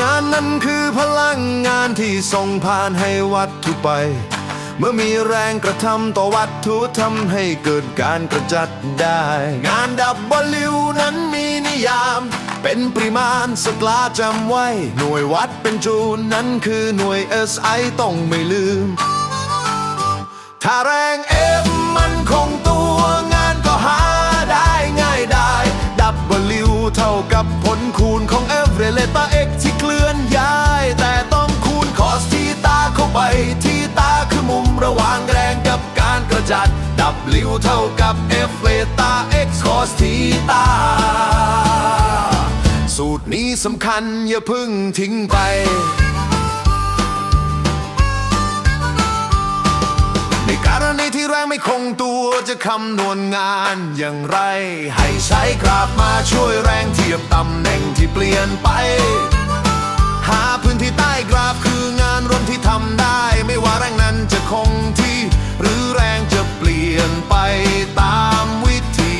งานนั้นคือพลังงานที่ส่งผ่านให้วัตถุไป เมื่อมีแรงกระทำต่อวัตถุทำให้เกิดการกระจัดได้ งานดับบอลลิวนั้นมีนิยาม เป็นปริมาณสกลาจำไว้ หน่วยวัดเป็นจูลนั้นคือหน่วย SI ต้องไม่ลืม ถ้าแรง F มันคงตัวงานก็หาได้ง่ายได้ W เท่ากับผลคูณของ F เรเลต้า เท่ากับ F เลต้า X คอสทีตาสูตรนี้สำคัญอย่าพึ่งทิ้งไป ในกรณีที่แรงไม่คงตัวจะคำนวณงานอย่างไร ให้ใช้กราฟมาช่วยแรงเทียบตำแหน่งที่เปลี่ยนไป หาพื้นที่ใต้กราฟคืองานรวมที่ทำได้ ไม่ว่าแรงนั้นจะคงที่หรือแรง ลี่ยนไปตามวิธี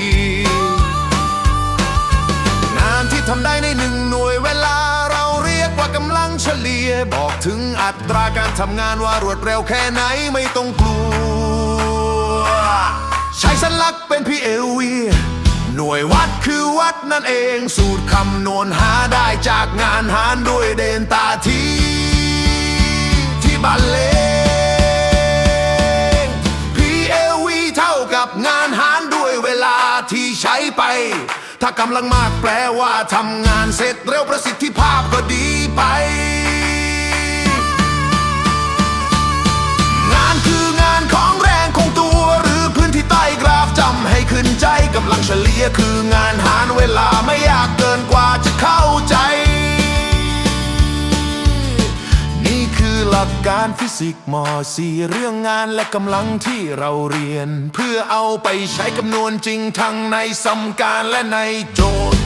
งานที่ทำได้ในหนึ่งหน่วยเวลาเราเรียกว่ากำลังเฉลี่ย บอกถึงอัตราการทำงานว่ารวดเร็วแค่ไหนไม่ต้องกลัว ใช้สัญลักษณ์เป็น PLV หน่วยวัดคือวัดนั่นเอง สูตรคำนวณหาได้จากงานหารด้วยเดนตาที ไป ถ้ากำลังมากแปลว่าทำงานเสร็จเร็วประสิทธิภาพก็ดีไป งานคืองานของแรงคงตัวหรือพื้นที่ใต้กราฟจำให้ขึ้นใจกำลังเฉลี่ยคืองานหารเวลาไม่ยากเกินกว่าจะเข้าใจ หลักการฟิสิกส์ม .4 เรื่องงานและกำลังที่เราเรียน เพื่อเอาไปใช้คำนวณจริงทั้งในสมการและในโจทย์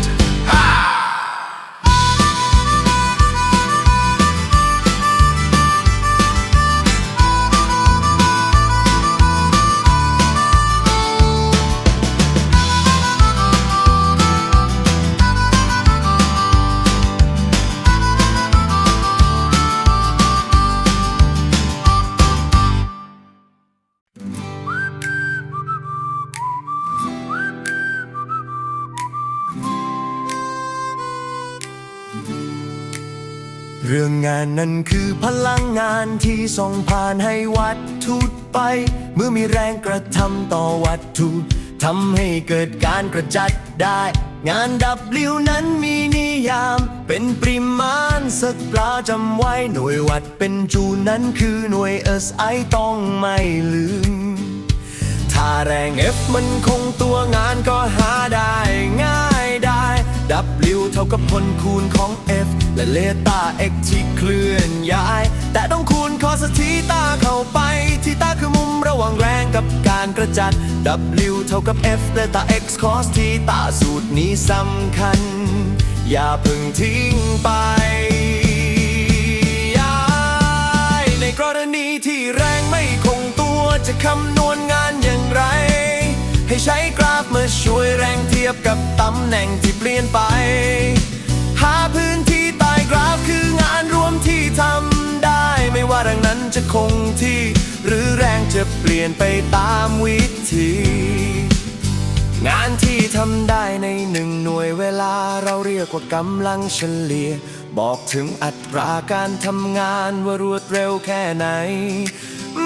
เรื่องงานนั้นคือพลังงานที่ส่งผ่านให้วัตถุไป เมื่อมีแรงกระทำต่อวัตถุทำให้เกิดการกระจัดได้ งานดับลิวนั้นมีนิยาม เป็นปริมาณสักปลาจำไว้หน่วยวัดเป็นจูนั้นคือหน่วย SI ต้องไม่ลืม ถ้าแรง F มันคงตัวงานก็หาได้ง่ายได้ W เท่ากับผลคูณของ F เลต้า X ที่เคลื่อนย้าย แต่ต้องคูณคอสทีตาเข้าไปทีตาคือมุมระหว่างแรงกับการกระจัด W เท่ากับ F เลต้า X คอสทีตาสูตรนี้สำคัญ อย่าเพิ่งทิ้งไปย้ายในกรณีที่แรงไม่คงตัวจะคำนวณงานอย่างไร ให้ใช้กราฟมาช่วยแรงเทียบกับตำแหน่งที่เปลี่ยนไป หาพื้น ทำได้ไม่ว่าแรงนั้นจะคงที่ หรือแรงจะเปลี่ยนไปตามวิธี งานที่ทำได้ในหนึ่งหน่วยเวลาเราเรียกว่ากำลังเฉลี่ย บอกถึงอัตราการทำงานว่ารวดเร็วแค่ไหน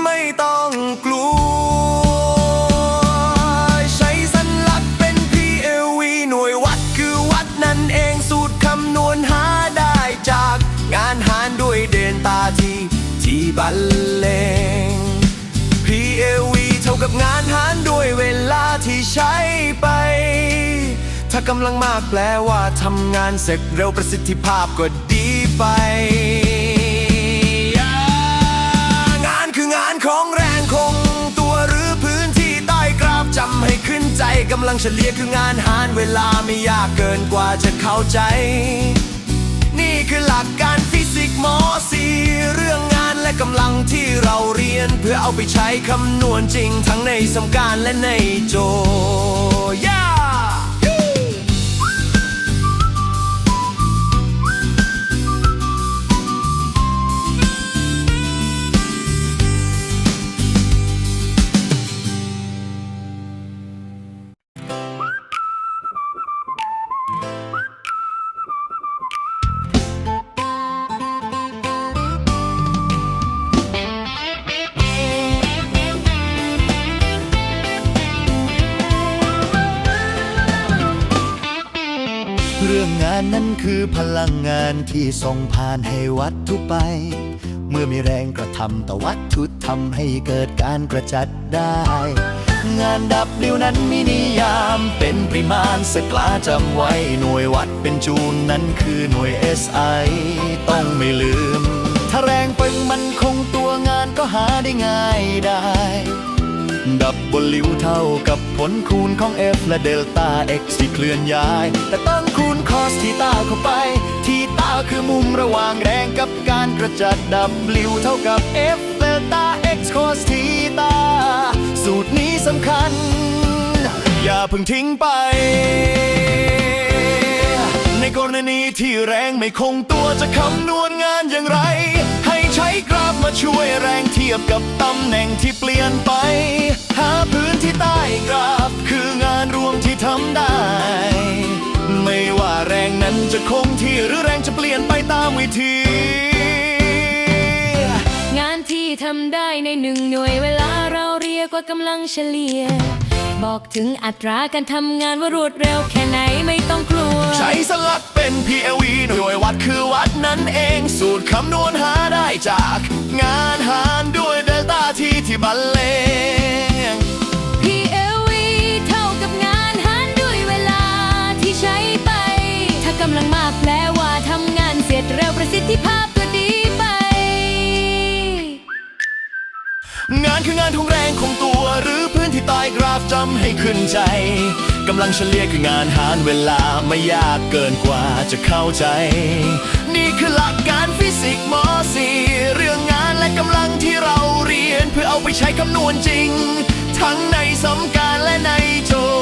ไม่ต้องกลัว ใช้สัญลักษณ์เป็น PLV หน่วย งานหารด้วยเดนตาทีที่บันเลง PLV เท่ากับงานหารด้วยเวลาที่ใช้ไป ถ้ากำลังมากแปลว่าทำงานเสร็จเร็วประสิทธิภาพก็ดีไป งานคืองานของแรงคงตัวหรือพื้นที่ใต้กราฟจำให้ขึ้นใจกำลังเฉลี่ยคืองานหารเวลาไม่ยากเกินกว่าจะเข้าใจ นี่คือหลักการฟิสิกส์มอสีเรื่องงานและกำลังที่เราเรียน เพื่อเอาไปใช้คำนวณจริงทั้งในสมการและในโจทย์ Yeah! านนั้นคือพลังงานที่ส่งผ่านให้วัตถุไป เมื่อมีแรงกระทำต่อวัตถุทำให้เกิดการกระจัดได้ งานดับเดียวนั้นมีนิยามเป็นปริมาณสกลาจำไว้หน่วยวัดเป็นจูลนั้นคือหน่วย SI ต้องไม่ลืม ถ้าแรงปึงมันคงตัวงานก็หาได้ง่ายได้ ดับบนลิวเท่ากับผลคูณของ F และเดลต้า x ที่เคลื่อนย้าย แต่ต้องคูณคอสทีตาเข้าไป ทีตาคือมุมระหว่างแรงกับการกระจัด W เท่ากับ F เดลต้า x คอสทีตาสูตรนี้สำคัญ อย่าเพิ่งทิ้งไป ในกรณีที่แรงไม่คงตัวจะคำนวณงานอย่างไร กราฟมาช่วยแรงเทียบกับตำแหน่งที่เปลี่ยนไป หาพื้นที่ใต้กราฟ คืองานรวมที่ทำได้ ไม่ว่าแรงนั้นจะคงที่หรือแรงจะเปลี่ยนไปตามวิธี ที่ทำได้ในหนึ่งหน่วยเวลาเราเรียกว่ากำลังเฉลี่ย บอกถึงอัตราการทำงานว่ารวดเร็วแค่ไหนไม่ต้องกลัว ใช้สลักเป็น PLV หน่วยวัดคือวัดนั่นเอง สูตรคำนวณหาได้จาก งานหารด้วยเดลต้าที่ที่บันเลง PLV เท่ากับงานหารด้วยเวลาที่ใช้ไป ถ้ากำลังมากแปลว่าทำงานเสร็จเร็วประสิทธิภาพ งานคืองานทงแรงของตัว หรือพื้นที่ใต้กราฟจำให้ขึ้นใจกำลังเฉลี่ยคืองานหารเวลาไม่ยากเกินกว่าจะเข้าใจ นี่คือหลักการฟิสิกส์ม .4 เรื่องงานและกำลังที่เราเรียน เพื่อเอาไปใช้คำนวณจริง ทั้งในสมการและในโจท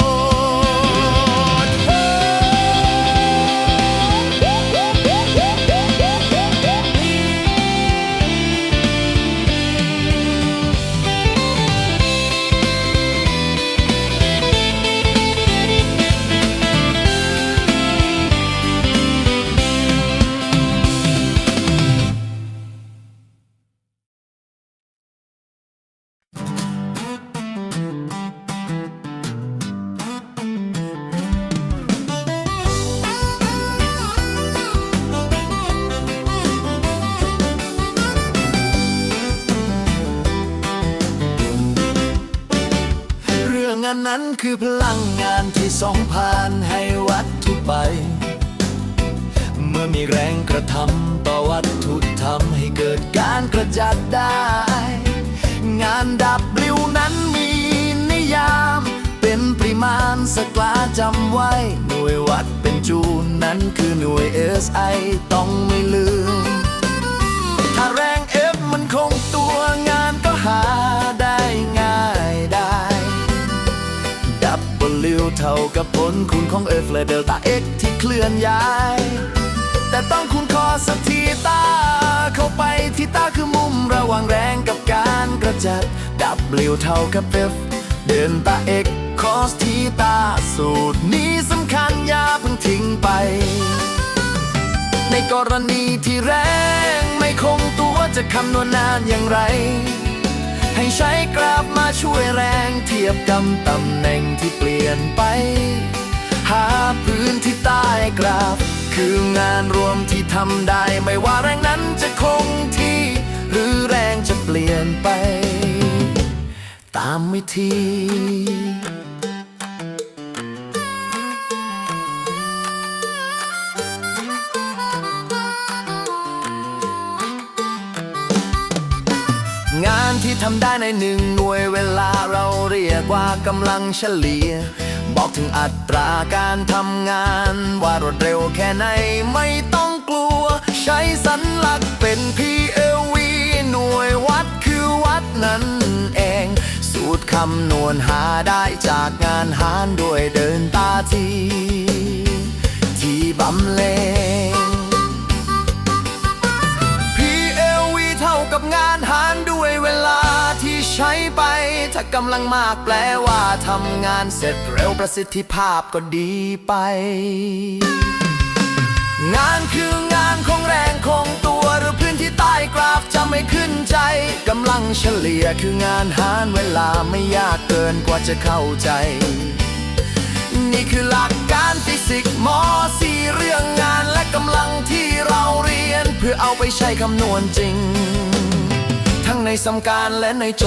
านนั้นคือพลังงานที่ส่งผ่านให้วัตถุไป เมื่อมีแรงกระทำต่อวัตถุทำให้เกิดการกระจัดได้ งานดับลิวนั้นมีนิยาม เป็นปริมาณสกลาจำไว้ หน่วยวัดเป็นจูลนั้นคือหน่วย SI ต้องไม่ลืม ถ้าแรง กับผลคูณของ F และเดลต้า X ที่เคลื่อนย้าย แต่ต้องคูณคอสทีตา เข้าไปทีตาคือมุมระหว่างแรงกับการกระจัด W เท่ากับ F เดลต้า X คอสทีตา สูตรนี้สำคัญอย่าเพิ่งทิ้งไป ในกรณีที่แรงไม่คงตัวจะคำนวณนานอย่างไร ใช้กราฟมาช่วยแรงเทียบกับตำแหน่งที่เปลี่ยนไป หาพื้นที่ใต้กราฟ คืองานรวมที่ทำได้ไม่ว่าแรงนั้นจะคงที่ หรือแรงจะเปลี่ยนไป ตามวิธี ที่ทำได้ในหนึ่งหน่วยเวลาเราเรียกว่ากำลังเฉลี่ย บอกถึงอัตราการทำงาน ว่ารวดเร็วแค่ไหนไม่ต้องกลัว ใช้สัญลักษณ์เป็น PLV หน่วยวัดคือวัดนั่นเอง สูตรคำนวณหาได้จากงานหารด้วยเดินตาที ที่บำเลง กับงานหารด้วยเวลาที่ใช้ไป ถ้ากำลังมากแปลว่าทำงานเสร็จเร็วประสิทธิภาพก็ดีไป งานคืองานคงแรงคงตัวหรือพื้นที่ใต้กราฟจะไม่ขึ้นใจกำลังเฉลี่ยคืองานหารเวลาไม่ยากเกินกว่าจะเข้าใจ นี่คือหลักการฟิสิกส์มอสีเรื่องงานและกำลังที่เราเรียน เพื่อเอาไปใช้คำนวณจริง ทั้งในสำการและในโจ